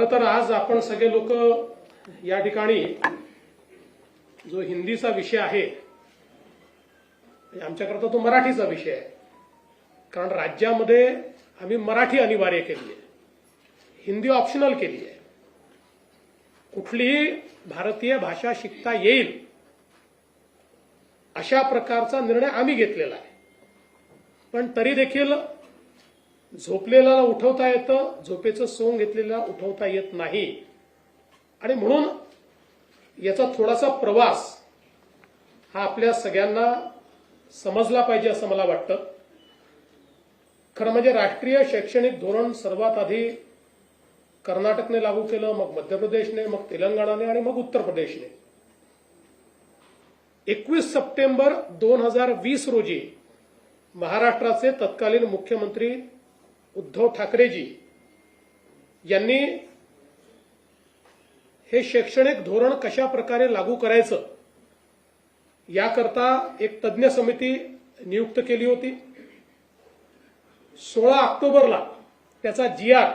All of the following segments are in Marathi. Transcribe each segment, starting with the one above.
खरं तर आज आपण सगळे लोक या ठिकाणी जो हिंदीचा विषय आहे आमच्याकरता तो मराठीचा विषय आहे. कारण राज्यामध्ये आम्ही मराठी अनिवार्य केली आहे हिंदी ऑप्शनल केली आहे कुठलीही भारतीय भाषा शिकता येईल अशा प्रकारचा निर्णय आम्ही घेतलेला आहे. पण तरी देखील झोपलेल्याला उठवता येतं झोपेचं सोंग घेतलेला उठवता येत नाही. आणि म्हणून याचा थोडासा प्रवास हा आपल्या सगळ्यांना समजला पाहिजे असं मला वाटतं. खरं म्हणजे राष्ट्रीय शैक्षणिक धोरण सर्वात आधी कर्नाटकने लागू केलं मग मध्य प्रदेशने मग तेलंगणाने आणि मग उत्तर प्रदेशने. एकवीस सप्टेंबर दोन हजार वीस रोजी महाराष्ट्राचे तत्कालीन मुख्यमंत्री उद्धव ठाकरेजी यांनी हे शैक्षणिक धोरण कशा प्रकारे लागू करायचं याकरता एक तज्ज्ञ समिती नियुक्त केली होती. सोळा ऑक्टोबरला त्याचा जी आर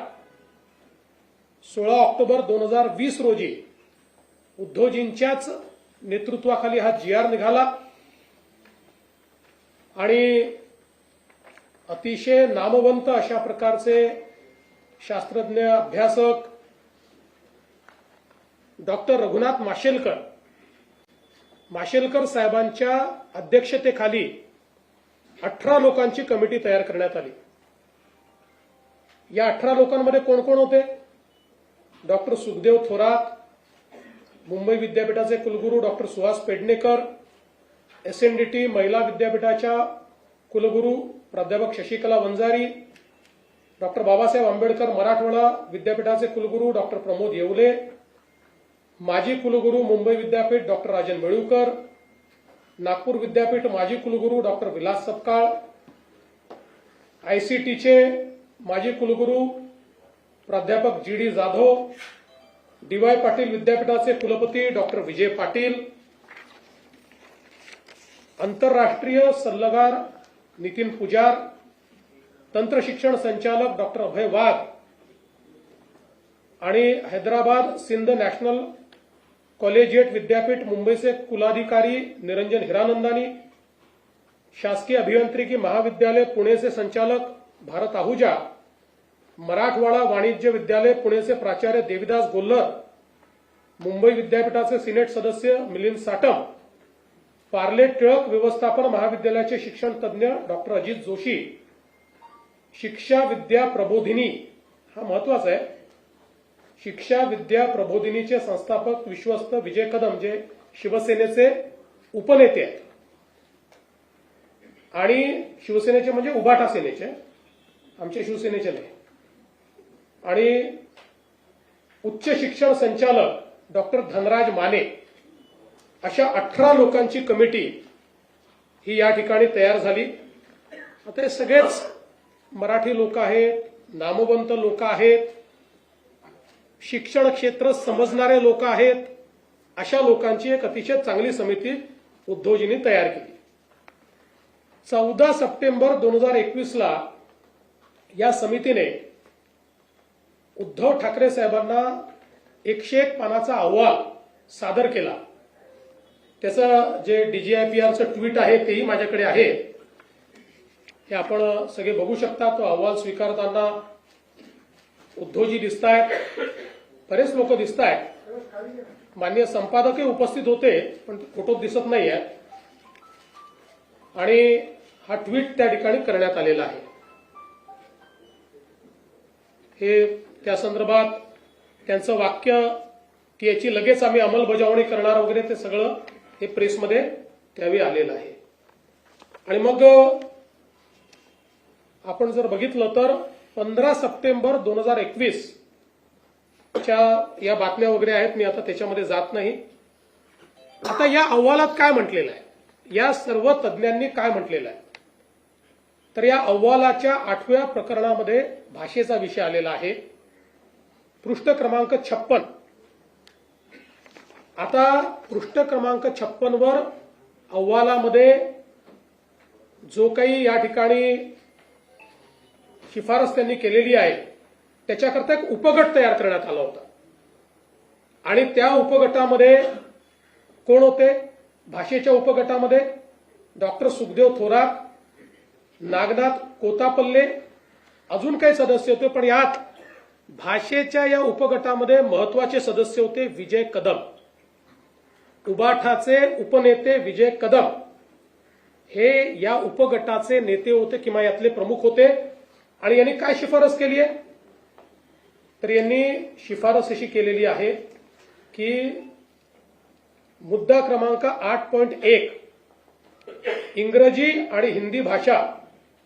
सोळा ऑक्टोबर दोन हजार वीस रोजी उद्धवजींच्याच नेतृत्वाखाली हा जी आर निघाला आणि अतिशय नामवंत अशा प्रकारचे शास्त्रज्ञ अभ्यासक डॉक्टर रघुनाथ माशेलकर. माशेलकर साहेबांच्या अध्यक्षतेखाली अठरा लोकांची कमिटी तयार करण्यात आली. या अठरा लोकांमध्ये कोण कोण होते? डॉक्टर सुखदेव थोरात मुंबई विद्यापीठाचे कुलगुरू doctor Suhas Pednekar S N D T महिला विद्यापीठाच्या कुलगुरू प्राध्यापक शशिकला वंजारी डॉक्टर बाबासाहेब आंबेडकर मराठवाडा विद्यापीठाचे कुलगुरू डॉक्टर प्रमोद येवले माजी कुलगुरू मुंबई विद्यापीठ डॉक्टर राजन मेळूकर नागपूर विद्यापीठ माजी कुलगुरू डॉक्टर विलास सपकाळ आयसीटीचे माजी कुलगुरू प्राध्यापक G D Jadhav D Y Patil विद्यापीठाचे कुलपती डॉक्टर विजय पाटील आंतरराष्ट्रीय सल्लागार नितीन पुजार तंत्रशिक्षण संचालक डॉक्टर अभय वाघ आणि हैदराबाद सिंध नॅशनल कॉलेजिएट विद्यापीठ मुंबईचे कुलाधिकारी निरंजन हिरानंदानी शासकीय अभियांत्रिकी महाविद्यालय पुणेचे संचालक भारत आहुजा मराठवाडा वाणिज्य विद्यालय पुणेचे प्राचार्य देविदास गोल्लर मुंबई विद्यापीठाचे सिनेट सदस्य मिलिंद साटम पार्ले टिळक व्यवस्थापन महाविद्यालयाचे शिक्षण तज्ज्ञ डॉक्टर अजित जोशी शिक्षा विद्या प्रबोधिनी हा महत्त्वाचा आहे. शिक्षा विद्या प्रबोधिनीचे संस्थापक विश्वस्त विजय कदम जे शिवसेनेचे उपनेते आहेत. आणि शिवसेनेचे म्हणजे उभाटा सेनेचे आमचे शिवसेनेचे नाही. आणि उच्च शिक्षण संचालक डॉक्टर धनराज माने अशा अठरा लोकांची कमिटी ही या ठिकाणी तयार झाली. आता हे सगळेच मराठी लोक आहेत नामवंत लोक आहेत शिक्षण क्षेत्र समजणारे लोक आहेत. अशा लोकांची एक अतिशय चांगली समिती उद्धवजींनी तयार केली. चौदा सप्टेंबर दोन हजार एकवीसला या समितीने उद्धव ठाकरे साहेबांना एकशे एक पानाचा अहवाल सादर केला. त्याचं जे डीजीआयपीआरचं ट्विट आहे तेही माझ्याकडे आहे. हे आपण सगळे बघू शकता. तो अहवाल स्वीकारताना उद्धवजी दिसत आहेत बरेच लोक दिसत आहेत मान्य संपादकही उपस्थित होते पण फोटो दिसत नाही आहेत आणि हा ट्विट त्या ठिकाणी करण्यात आलेला आहे. हे त्या संदर्भात त्यांचं वाक्य की याची लगेच आम्ही अंमलबजावणी करणार वगैरे ते सगळं हे प्रेसमध्ये त्यावेळी आलेलं आहे. आणि मग आपण जर बघितलं तर पंधरा सप्टेंबर दोन हजार एकवीस च्या या बातम्या वगैरे आहेत मी आता त्याच्यामध्ये जात नाही. आता या अहवालात काय म्हटलेलं आहे? या सर्व तज्ज्ञांनी काय म्हटलेलं आहे? तर या अहवालाच्या आठव्या प्रकरणामध्ये भाषेचा विषय आलेला आहे. पृष्ठ क्रमांक छप्पन. आता पृष्ठ क्रमांक छप्पनवर अहवालामध्ये जो काही या ठिकाणी शिफारस त्यांनी केलेली आहे त्याच्याकरता एक उपगट तयार करण्यात आला होता. आणि त्या उपगटामध्ये कोण होते? भाषेच्या उपगटामध्ये डॉक्टर सुखदेव थोरात नागनाथ कोतापल्ले अजून काही सदस्य होते पण यात भाषेच्या या उपगटामध्ये महत्त्वाचे सदस्य होते विजय कदम. उबाठाचे उपनेते विजय कदम हे या उपगटाचे नेते होते किंवा यातले प्रमुख होते. आणि यांनी काय शिफारस केली आहे? तर यांनी शिफारस अशी केलेली आहे की मुद्दा क्रमांक आठ पॉईंट एक इंग्रजी आणि हिंदी भाषा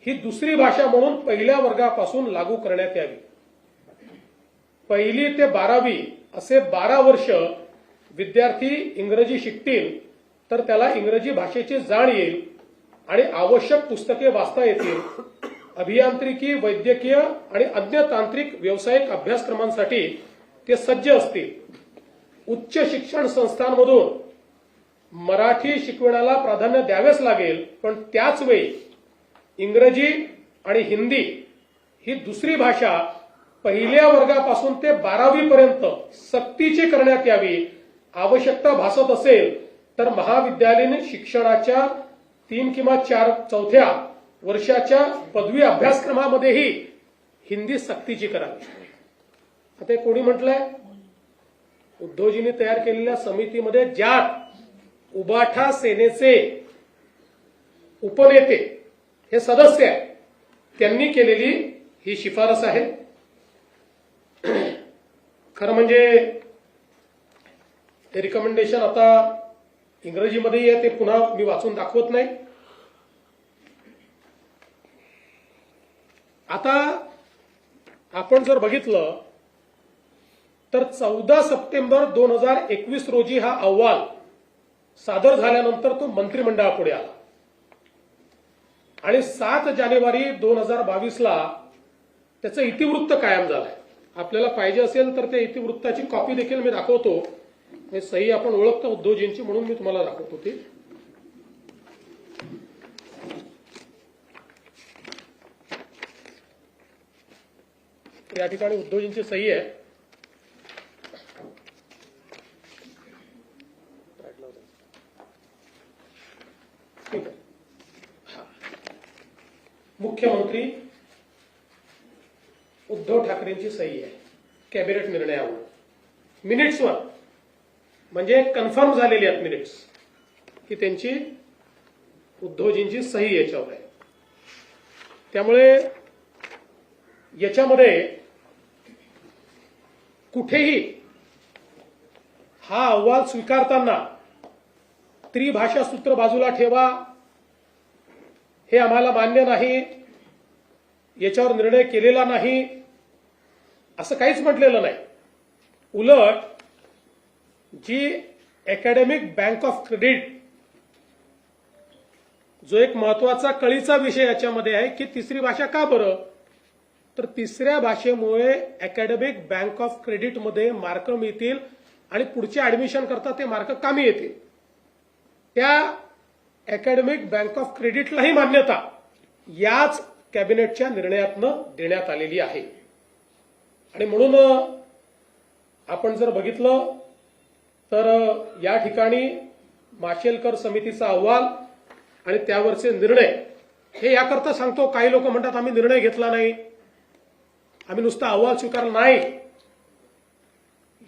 ही दुसरी भाषा म्हणून पहिल्या वर्गापासून लागू करण्यात यावी. पहिली ते बारावी असे बारा वर्ष विद्यार्थी इंग्रजी शिकतील तर त्याला इंग्रजी भाषेची जाण येईल आणि आवश्यक पुस्तके वाचता येतील. अभियांत्रिकी वैद्यकीय आणि अन्य तांत्रिक व्यावसायिक अभ्यासक्रमांसाठी ते सज्ज असतील. उच्च शिक्षण संस्थांमधून मराठी शिकवण्याला प्राधान्य द्यावेच लागेल पण त्याच वेळी इंग्रजी आणि हिंदी ही दुसरी भाषा पहिल्या वर्गापासून ते बारावीपर्यंत सक्तीची करण्यात यावी आवश्यकता भासत असेल तर महाविद्यालयीन शिक्षणाच्या तीन किंवा चार चौथ्या वर्षाच्या पदवी अभ्यासक्रमामध्येही हिंदी सक्तीची करावी. आता हे कोणी म्हटलंय? उद्धवजींनी तयार केलेल्या समितीमध्ये ज्यात उबाठा सेनेचे उपनेते हे सदस्य आहेत त्यांनी केलेली ही शिफारस आहे. खरं म्हणजे ते रिकमेंडेशन आता इंग्रजीमध्येही आहे ते पुन्हा मी वाचून दाखवत नाही. आता आपण जर बघितलं तर चौदा सप्टेंबर दोन हजार एकवीस रोजी हा अहवाल सादर झाल्यानंतर तो मंत्रिमंडळापुढे आला. आणि सात जानेवारी दोन हजार बावीसला त्याचं इतिवृत्त कायम झालंय. आपल्याला पाहिजे असेल तर त्या इतिवृत्ताची कॉपी देखील मी दाखवतो. हे सही आपण ओळखतो उद्धवजींची म्हणून मी तुम्हाला दाखवत होती. या ठिकाणी उद्धवजींची सही आहे. मुख्यमंत्री उद्धव ठाकरेंची सही आहे. कॅबिनेट निर्णयावर. मिनिट्सवर. म्हणजे कन्फर्म झालेली आहेत मिनिट्स की त्यांची उद्धवजींची सही याच्यावर आहे. त्यामुळे याच्यामध्ये कुठेही हा अहवाल स्वीकारताना त्रिभाषा सूत्र बाजूला ठेवा हे आम्हाला मान्य नाही याच्यावर निर्णय केलेला नाही असं काहीच म्हटलेलं नाही. उलट जी अकॅडमिक बँक ऑफ क्रेडिट जो एक महत्त्वाचा कळीचा विषय याच्यामध्ये आहे की तिसरी भाषा का बरं? तर तिसऱ्या भाषेमुळे अकॅडमिक बँक ऑफ क्रेडिटमध्ये मार्क मिळतील आणि पुढच्या ऍडमिशन करता ते मार्क कामी येतील. त्या अकॅडमिक बँक ऑफ क्रेडिटलाही मान्यता याच कॅबिनेटच्या निर्णयातनं देण्यात आलेली आहे. आणि म्हणून आपण जर बघितलं तर या ठिकाणी माशेलकर समितीचा अहवाल आणि त्यावरचे निर्णय. हे याकरता सांगतो काही लोक म्हणतात आम्ही निर्णय घेतला नाही. आम्ही नुसता अहवाल स्वीकारला नाही.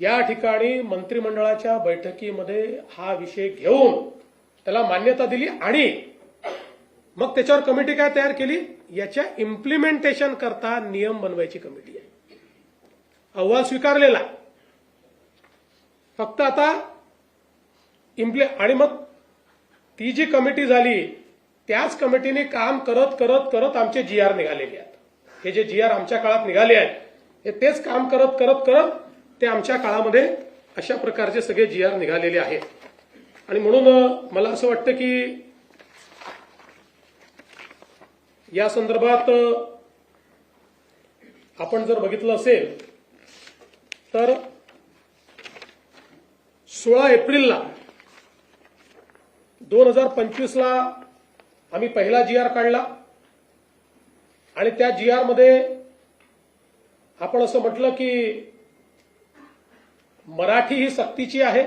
या ठिकाणी मंत्रिमंडळाच्या बैठकीमध्ये हा विषय घेऊन त्याला मान्यता दिली आणि मग त्याच्यावर कमिटी काय तयार केली? याच्या इम्प्लिमेंटेशन करता नियम बनवायची कमिटी आहे. अहवाल स्वीकारलेला. आहे. फक्त आता इम्प्ले आणि मग ती जी कमिटी झाली त्याच कमिटीने काम करत करत करत आमचे जी आर निघालेले आहेत. हे जे जी आर आमच्या काळात निघाले आहेत हे तेच काम करत करत करत ते आमच्या काळामध्ये अशा प्रकारचे सगळे जी आर निघालेले आहेत. आणि म्हणून मला असं वाटतं की या संदर्भात आपण जर बघितलं असेल तर सोळा एप्रिलला दोन हजार पंचवीसला आम्ही पहिला जी आर काढला. आणि त्या जी आरमध्ये आपण असं म्हटलं की मराठी ही सक्तीची आहे.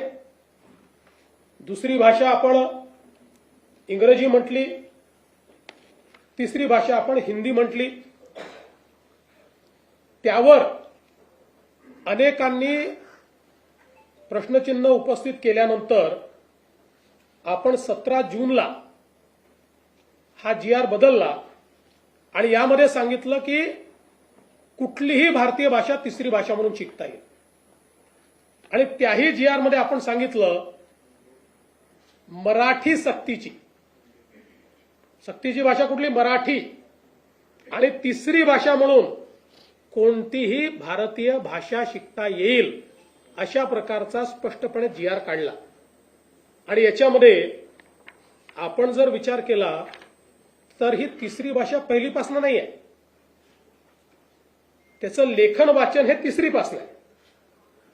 दुसरी भाषा आपण इंग्रजी म्हटली. तिसरी भाषा आपण हिंदी म्हटली. त्यावर अनेकांनी प्रश्नचिन्ह उपस्थित केल्यानंतर आपण सतरा जूनला हा जी आर बदलला आणि यामध्ये सांगितलं की कुठलीही भारतीय भाषा तिसरी भाषा म्हणून शिकता येईल. आणि त्याही जी आरमध्ये आपण सांगितलं मराठी सक्तीची. सक्तीची भाषा कुठली? मराठी. आणि तिसरी भाषा म्हणून कोणतीही भारतीय भाषा शिकता येईल. अशा प्रकारचा स्पष्टपणे जी आर काढला. आणि याच्यामध्ये आपण जर विचार केला तर ही तिसरी भाषा पहिलीपासून नाही आहे त्याचं लेखन वाचन हे तिसरीपासून आहे.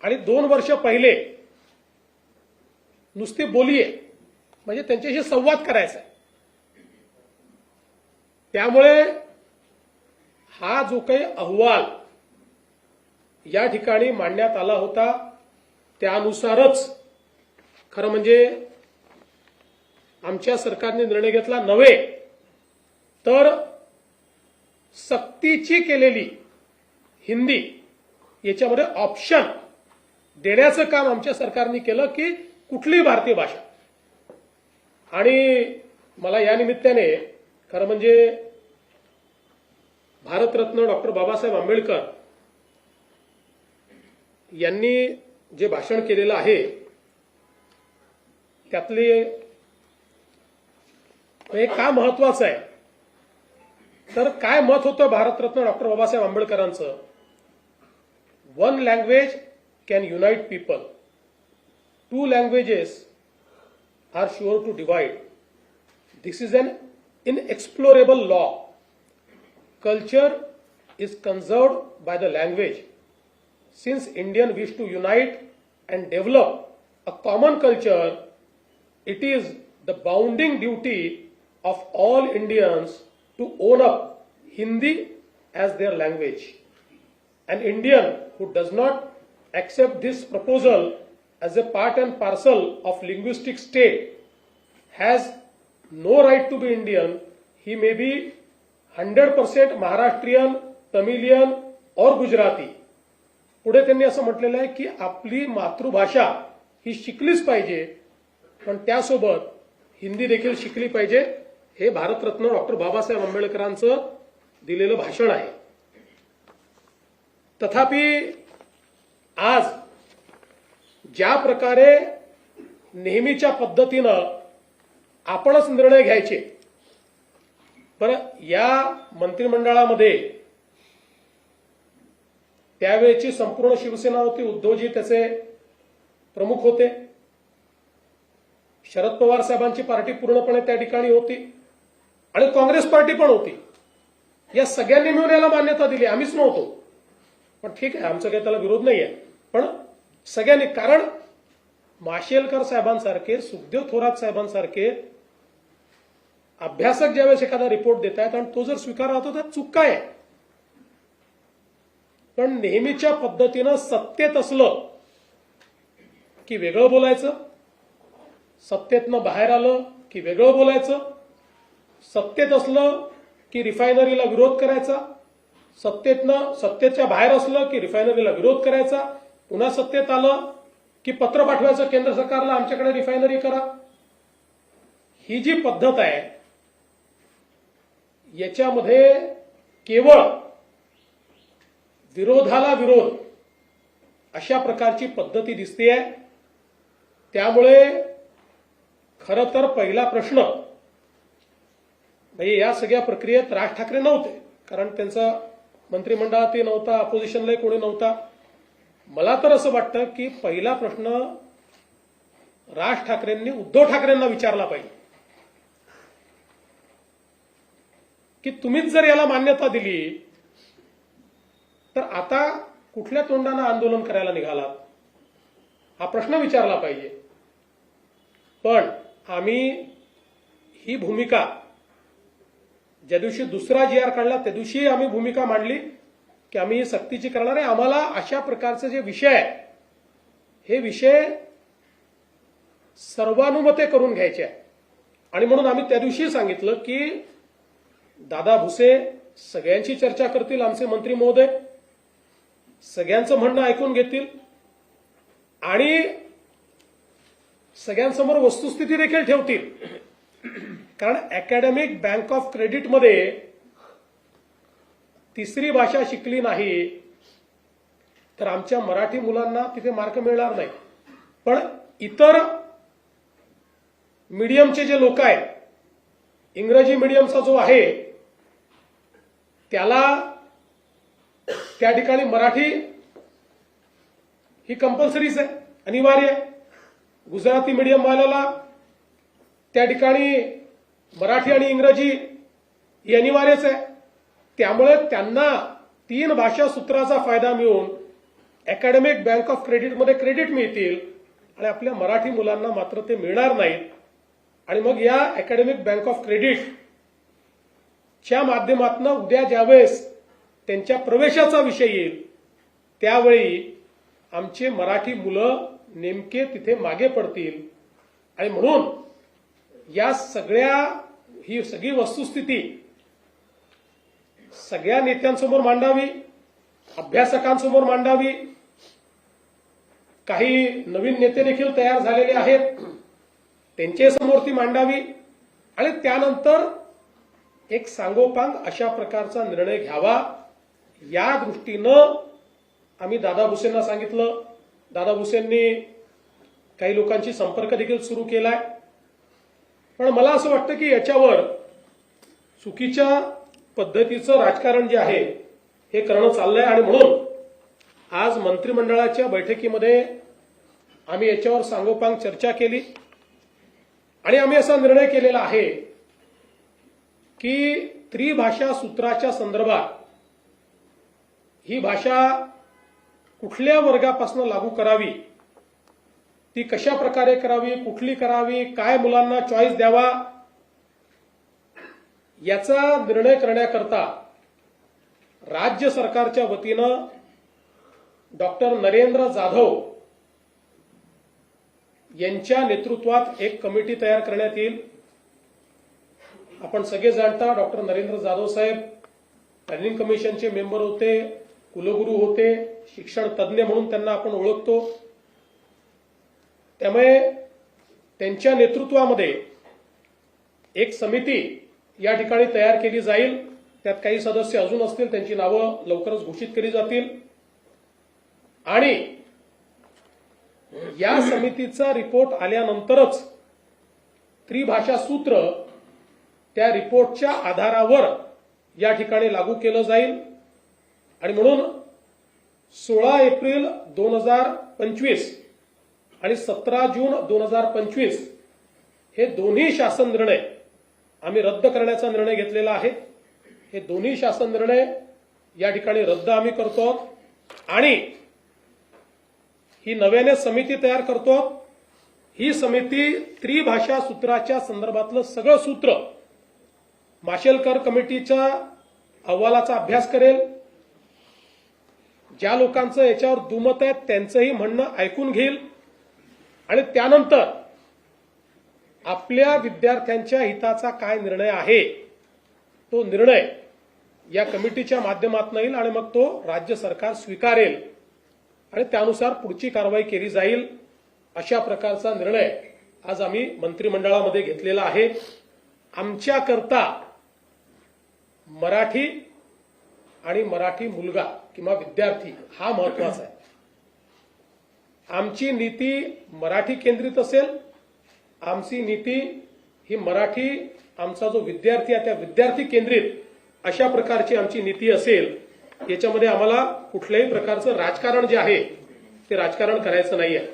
आणि दोन वर्ष पहिले नुसती बोलीये. म्हणजे त्यांच्याशी संवाद करायचा आहे त्यामुळे हा जो काही अहवाल या ठिकाणी मांडण्यात आला होता त्यानुसारच खरं म्हणजे आमच्या सरकारने निर्णय घेतला नव्हे तर सक्तीची केलेली हिंदी याच्यामध्ये ऑप्शन देण्याचं काम आमच्या सरकारने केलं की कुठलीही भारतीय भाषा. आणि मला या निमित्ताने खरं म्हणजे भारतरत्न डॉक्टर बाबासाहेब आंबेडकर यांनी जे भाषण केलेलं आहे त्यातले हे का महत्वाचं आहे? तर काय मत होतं Bharat Ratna doctor Babasaheb आंबेडकरांचं? One language can unite people two languages are sure to divide this is an inexplorable law culture is conserved by the language. since Indian wish to unite and develop a common culture, it is the bounding duty of all Indians to own up Hindi as their language. An Indian who does not accept this proposal as a part and parcel of linguistic state has no right to be Indian. He may be 100% Maharashtrian, Tamilian or Gujarati. पुढे त्यांनी असं म्हटलेलं आहे की आपली मातृभाषा ही शिकलीच पाहिजे पण त्यासोबत हिंदी देखील शिकली पाहिजे हे भारतरत्न डॉक्टर बाबासाहेब आंबेडकरांचं दिलेलं भाषण आहे. तथापि आज ज्या प्रकारे नेहमीच्या पद्धतीनं आपणच निर्णय घ्यायचे पण या मंत्रिमंडळामध्ये त्यावेळेची संपूर्ण शिवसेना होती उद्धवजी त्याचे प्रमुख होते. शरद पवार साहेबांची पार्टी पूर्णपणे त्या ठिकाणी होती आणि काँग्रेस पार्टी पण होती. या सगळ्यांनी मिळून याला मान्यता दिली. आम्हीच नव्हतो. पण ठीक आहे आमचा काही त्याला विरोध नाही आहे पण सगळ्यांनी कारण माशेलकर साहेबांसारखे सुखदेव थोरात साहेबांसारखे अभ्यासक ज्यावेळेस एखादा रिपोर्ट देत आहेत आणि तो जर स्वीकार होतो तर चूक काय आहे पण नेहमीच्या पद्धतीनं सत्तेत असलं की वेगळं बोलायचं सत्तेतनं बाहेर आलं की वेगळं बोलायचं सत्तेत असलं की रिफायनरीला विरोध करायचा सत्तेतनं सत्तेच्या बाहेर असलं की रिफायनरीला विरोध करायचा पुन्हा सत्तेत आलं की पत्र पाठवायचं केंद्र सरकारला आमच्याकडे रिफायनरी करा. ही जी पद्धत आहे याच्यामध्ये केवळ विरोधाला विरोध अशा प्रकारची पद्धती दिसते आहे त्यामुळे खरं तर पहिला प्रश्न म्हणजे या सगळ्या प्रक्रियेत राज ठाकरे नव्हते कारण त्यांचा मंत्रिमंडळातही नव्हता अपोजिशनलाही कोणी नव्हता. मला तर असं वाटतं की पहिला प्रश्न राज ठाकरेंनी उद्धव ठाकरेंना विचारला पाहिजे. की तुम्हीच जर याला मान्यता दिली तर आता कुठल्या तोंडानं आंदोलन करायला निघालात हा प्रश्न विचारला पाहिजे. पण आम्ही ही भूमिका ज्या दिवशी दुसरा जी आर काढला त्या दिवशी आम्ही भूमिका मांडली की आम्ही सक्तीची करणार आहे. आम्हाला अशा प्रकारचे जे विषय आहे हे विषय सर्वानुमते करून घ्यायचे आहे आणि म्हणून आम्ही त्या दिवशी सांगितलं की दादा भुसे सगळ्यांची चर्चा करतील आमचे मंत्री महोदय. सगळ्यांचं म्हणणं ऐकून घेतील. आणि सगळ्यांसमोर वस्तुस्थिती देखील ठेवतील. कारण अकॅडमिक बँक ऑफ क्रेडिटमध्ये तिसरी भाषा शिकली नाही तर आमच्या मराठी मुलांना तिथे मार्क मिळणार नाही. पण इतर मीडियमचे जे लोक आहेत इंग्रजी मीडियमचा जो आहे त्याला त्या ठिकाणी मराठी ही कंपल्सरीच आहे अनिवार्य आहे. गुजराती मीडियम वाल्याला त्या ठिकाणी मराठी आणि इंग्रजी ही अनिवार्यच आहे. त्यामुळे त्यांना तीन भाषा सूत्राचा फायदा मिळून अकॅडमिक बँक ऑफ क्रेडिटमध्ये क्रेडिट मिळतील आणि आपल्या मराठी मुलांना मात्र ते मिळणार नाहीत. आणि मग या अकॅडमिक बँक ऑफ क्रेडिट च्या माध्यमातून उद्या ज्यावेळेस त्यांच्या प्रवेशाचा विषय येईल. त्यावेळी आमचे मराठी मुलं नेमके तिथे मागे पडतील. आणि म्हणून या सगळ्या ही सगळी वस्तुस्थिती सगळ्या नेत्यांसमोर मांडावी अभ्यासकांसमोर मांडावी. काही नवीन नेते देखील तयार झालेले आहेत. त्यांच्यासमोर ती मांडावी. आणि त्यानंतर एक सांगोपांग अशा प्रकारचा निर्णय घ्यावा. या दृष्टीनं आम्ही दादा भुसेंना सांगितलं. दादा भुसेंनी काही लोकांशी संपर्क देखील सुरू केलाय. पण मला असं वाटतं की याच्यावर चुकीच्या पद्धतीचं राजकारण जे आहे हे करणं चाललंय आणि म्हणून आज मंत्रिमंडळाच्या बैठकीमध्ये आम्ही याच्यावर सांगोपांग चर्चा केली. आणि आम्ही असा निर्णय केलेला आहे की त्रिभाषा सूत्राच्या संदर्भात ही भाषा कुठल्या वर्गापासून लागू करावी? ती कशा प्रकारे करावी? कुठली करावी? काय मुलांना चॉईस द्यावा? याचा निर्णय करण्याकरता राज्य सरकारच्या वतीनं डॉक्टर नरेंद्र जाधव यांच्या नेतृत्वात एक कमिटी तयार करण्यात येईल. आपण सगळे जाणता डॉक्टर नरेंद्र जाधव साहेब. प्लॅनिंग कमिशनचे मेंबर होते कुलगुरू होते शिक्षण तज्ज्ञ म्हणून त्यांना आपण ओळखतो. त्यामुळे त्यांच्या नेतृत्वामध्ये एक समिती या ठिकाणी तयार केली जाईल. त्यात काही सदस्य अजून असतील त्यांची नावं लवकरच घोषित केली जातील. आणि या समितीचा रिपोर्ट आल्यानंतरच त्रिभाषा सूत्र त्या रिपोर्टच्या आधारावर या ठिकाणी लागू केलं जाईल. आणि म्हणून सोळा एप्रिल दोन हजार पंचवीस आणि सतरा जून दोन हजार पंचवीस हे दोन्ही शासन निर्णय आम्ही रद्द करण्याचा निर्णय घेतलेला आहे. हे दोन्ही शासन निर्णय या ठिकाणी रद्द आम्ही करतो आणि ही नव्याने समिती तयार करतो ही समिती त्रिभाषा सूत्राच्या संदर्भातलं सगळं सूत्र माशेलकर कमिटीच्या अहवालाचा अभ्यास करेल. ज्या लोकांचं याच्यावर दुमत आहे त्यांचंही म्हणणं ऐकून घेईल. आणि त्यानंतर आपल्या विद्यार्थ्यांच्या हिताचा काय निर्णय आहे तो निर्णय या कमिटीच्या माध्यमातून येईल आणि मग तो राज्य सरकार स्वीकारेल. आणि त्यानुसार पुढची कारवाई केली जाईल अशा प्रकारचा निर्णय आज आम्ही मंत्रिमंडळामध्ये घेतलेला आहे. आमच्याकरता मराठी आणि मराठी मुलगा किंवा विद्यार्थी हा महत्त्वाचा आहे. आमची नीती मराठी केंद्रित असेल आमची नीती ही मराठी आमचा जो विद्यार्थी आहे त्या विद्यार्थी केंद्रित अशा प्रकारची आमची नीती असेल याच्यामध्ये आम्हाला कुठल्याही प्रकारचं राजकारण जे आहे ते राजकारण करायचं नाही आहे